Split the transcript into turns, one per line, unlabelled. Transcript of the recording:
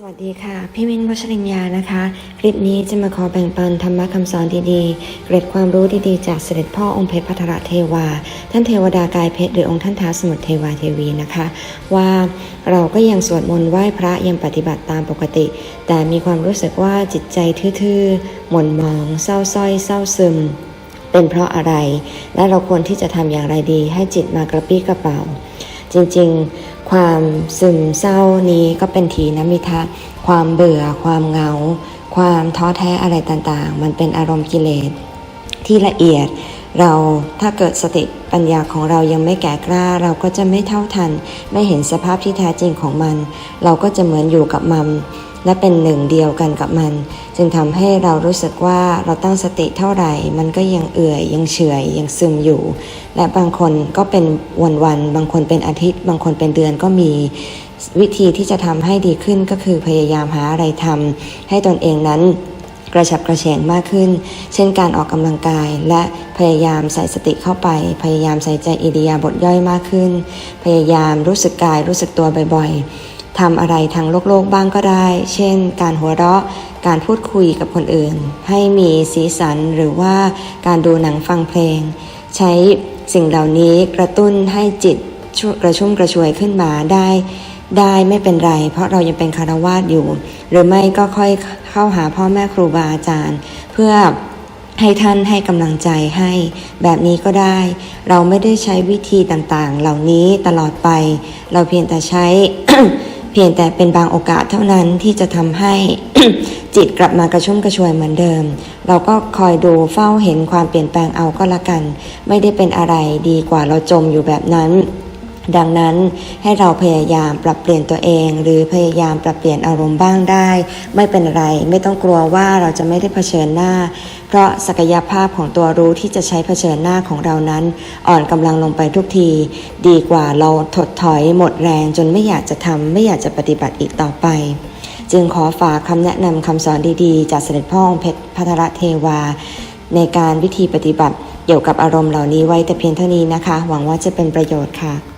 สวัสดีค่ะ พี่มินวัชรินยานะคะ คลิปนี้จะมาขอแบ่งปันธรรมะคำสอนดีๆ เกร็ดความรู้ดีๆ จากเสด็จพ่อองค์เพชรพัทรเทวา ท่านเทวดากายเพชรหรือองค์ท่านท้าสมุทรเทวาเทวีนะคะ ว่าเราก็ยังสวดมนต์ไหว้พระยังปฏิบัติตามปกติ แต่มีความรู้สึกว่าจิตใจทื่อๆ หม่นหมอง เศร้าสร้อย เศร้าซึม เป็นเพราะอะไร และเราควรที่จะทำอย่างไรดี ให้จิตมากระปี้กระเป๋า จริงๆ ความซึมเศร้านี้ก็เป็นทีนมิทะความเบื่อ ความเหงา ความท้อแท้อะไรต่างๆ มันเป็นอารมณ์กิเลสที่ละเอียดเราถ้าเกิดสติปัญญาของเรายังไม่แก่กล้า เราก็จะไม่เท่าทัน ไม่เห็นสภาพที่แท้จริงของมัน เราก็จะเหมือนอยู่กับมัน และเป็นหนึ่งเดียวกันกับมัน จึงทำให้เรารู้สึกว่าเราตั้งสติเท่าไหร่ มันก็ยังเอื่อยยังเฉยยังซึมอยู่ และบางคนก็เป็นวันๆบางคนเป็นอาทิตย์ บางคนเป็นเดือนก็มี วิธีที่จะทำให้ดีขึ้นก็คือพยายามหาอะไรทำให้ตนเองนั้นกระฉับกระเฉงมากขึ้น เช่นการออกกำลังกาย และพยายามใส่สติเข้าไป พยายามใส่ใจอิริยาบถย่อยมากขึ้น พยายามรู้สึกกายรู้สึกตัวบ่อยๆ ทำอะไรทางโลกโลกบ้างก็ได้ เช่น การหัวเราะ การพูดคุยกับคนอื่น ให้มีสีสันหรือว่าการดูหนังฟังเพลง ใช้สิ่งเหล่านี้กระตุ้นให้จิตกระชุ่มกระชวยขึ้นมาได้ ได้ไม่เป็นไร เพราะเรายังเป็นคารวาสอยู่ หรือไม่ก็ค่อยเข้าหาพ่อแม่ครูบาอาจารย์ เพื่อให้ท่านให้กำลังใจให้แบบนี้ก็ได้ เราไม่ได้ใช้วิธีต่างๆ เหล่านี้ตลอดไป เราเพียงแต่ใช้ พียงแต่เป็นบางโอกาสเท่านั้นที่จะทำให้จิตกลับมากระชุ่มกระชวยเหมือนเดิม เราก็คอยดูเฝ้าเห็นความเปลี่ยนแปลงเอาก็ละกัน ไม่ได้เป็นอะไรดีกว่าเราจมอยู่แบบนั้น ดังนั้นให้เราพยายามปรับเปลี่ยนตัวเอง หรือพยายามปรับเปลี่ยนอารมณ์บ้างได้ ไม่เป็นไร ไม่ต้องกลัวว่าเราจะไม่ได้เผชิญหน้า เพราะศักยภาพของตัวรู้ที่จะใช้เผชิญหน้าของเรานั้น อ่อนกำลังลงไปทุกที ดีกว่าเราถดถอยหมดแรง จนไม่อยากจะทำไม่อยากจะปฏิบัติอีกต่อไป จึงขอฝากคำแนะนำคำสอนดีๆ จากเสด็จพ่อองค์เพชรพัทรเทวา ในการวิธีปฏิบัติเกี่ยวกับอารมณ์เหล่านี้ไว้แต่เพียงเท่านี้นะคะ หวังว่าจะเป็นประโยชน์ค่ะ